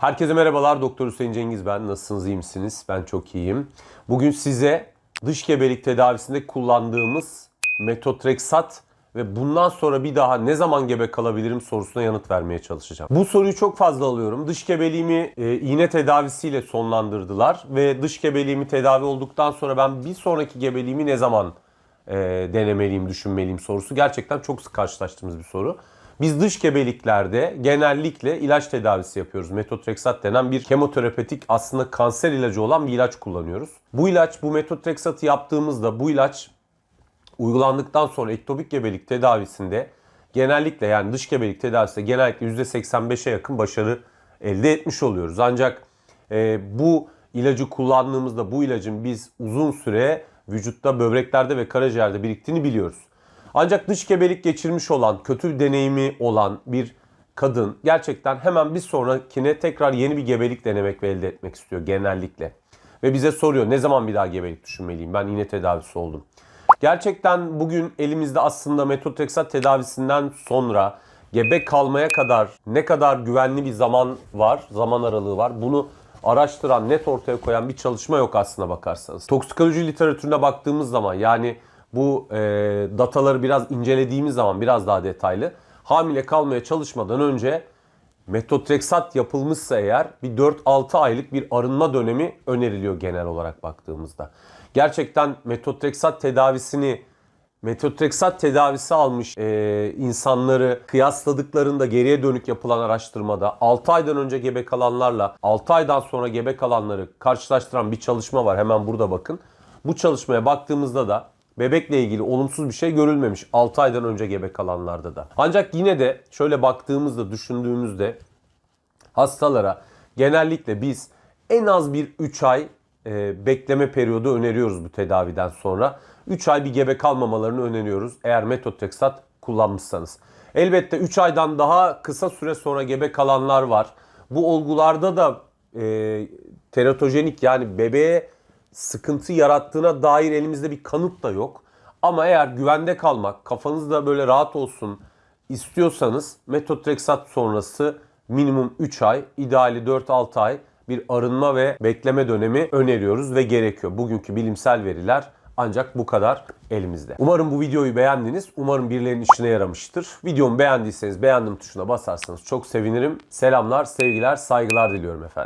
Herkese merhabalar. Doktor Hüseyin Cengiz ben. Nasılsınız, iyi misiniz? Ben çok iyiyim. Bugün size dış gebelik tedavisinde kullandığımız metotrexat ve bundan sonra bir daha ne zaman gebe kalabilirim sorusuna yanıt vermeye çalışacağım. Bu soruyu çok fazla alıyorum. Dış gebeliğimi e, iğne tedavisiyle sonlandırdılar ve dış gebeliğimi tedavi olduktan sonra ben bir sonraki gebeliğimi ne zaman e, denemeliyim, düşünmeliyim sorusu gerçekten çok sık karşılaştığımız bir soru. Biz dış gebeliklerde genellikle ilaç tedavisi yapıyoruz. Metotrexat denen bir kemoterapetik aslında kanser ilacı olan bir ilaç kullanıyoruz. Bu ilaç, bu metotrexatı yaptığımızda bu ilaç uygulandıktan sonra ektopik gebelik tedavisinde genellikle yani dış gebelik tedavisinde genellikle %85'e yakın başarı elde etmiş oluyoruz. Ancak e, bu ilacı kullandığımızda bu ilacın biz uzun süre vücutta böbreklerde ve karaciğerde biriktiğini biliyoruz. Ancak dış gebelik geçirmiş olan, kötü bir deneyimi olan bir kadın gerçekten hemen bir sonrakine tekrar yeni bir gebelik denemek ve elde etmek istiyor genellikle. Ve bize soruyor ne zaman bir daha gebelik düşünmeliyim? Ben iğne tedavisi oldum. Gerçekten bugün elimizde aslında metotrexat tedavisinden sonra gebe kalmaya kadar ne kadar güvenli bir zaman var, zaman aralığı var. Bunu araştıran, net ortaya koyan bir çalışma yok aslına bakarsanız. Toksikoloji literatürüne baktığımız zaman yani bu e, dataları biraz incelediğimiz zaman biraz daha detaylı hamile kalmaya çalışmadan önce metotrexat yapılmışsa eğer bir 4-6 aylık bir arınma dönemi öneriliyor genel olarak baktığımızda. Gerçekten metotrexat tedavisini metotrexat tedavisi almış e, insanları kıyasladıklarında geriye dönük yapılan araştırmada 6 aydan önce gebe kalanlarla 6 aydan sonra gebe kalanları karşılaştıran bir çalışma var. Hemen burada bakın. Bu çalışmaya baktığımızda da bebekle ilgili olumsuz bir şey görülmemiş 6 aydan önce gebe kalanlarda da. Ancak yine de şöyle baktığımızda düşündüğümüzde hastalara genellikle biz en az bir 3 ay e, bekleme periyodu öneriyoruz bu tedaviden sonra. 3 ay bir gebe kalmamalarını öneriyoruz eğer metotrexat kullanmışsanız. Elbette 3 aydan daha kısa süre sonra gebe kalanlar var. Bu olgularda da e, teratojenik yani bebeğe sıkıntı yarattığına dair elimizde bir kanıt da yok. Ama eğer güvende kalmak, kafanız da böyle rahat olsun istiyorsanız metotrexat sonrası minimum 3 ay, ideali 4-6 ay bir arınma ve bekleme dönemi öneriyoruz ve gerekiyor. Bugünkü bilimsel veriler ancak bu kadar elimizde. Umarım bu videoyu beğendiniz. Umarım birilerinin işine yaramıştır. Videomu beğendiyseniz beğendim tuşuna basarsanız çok sevinirim. Selamlar, sevgiler, saygılar diliyorum efendim.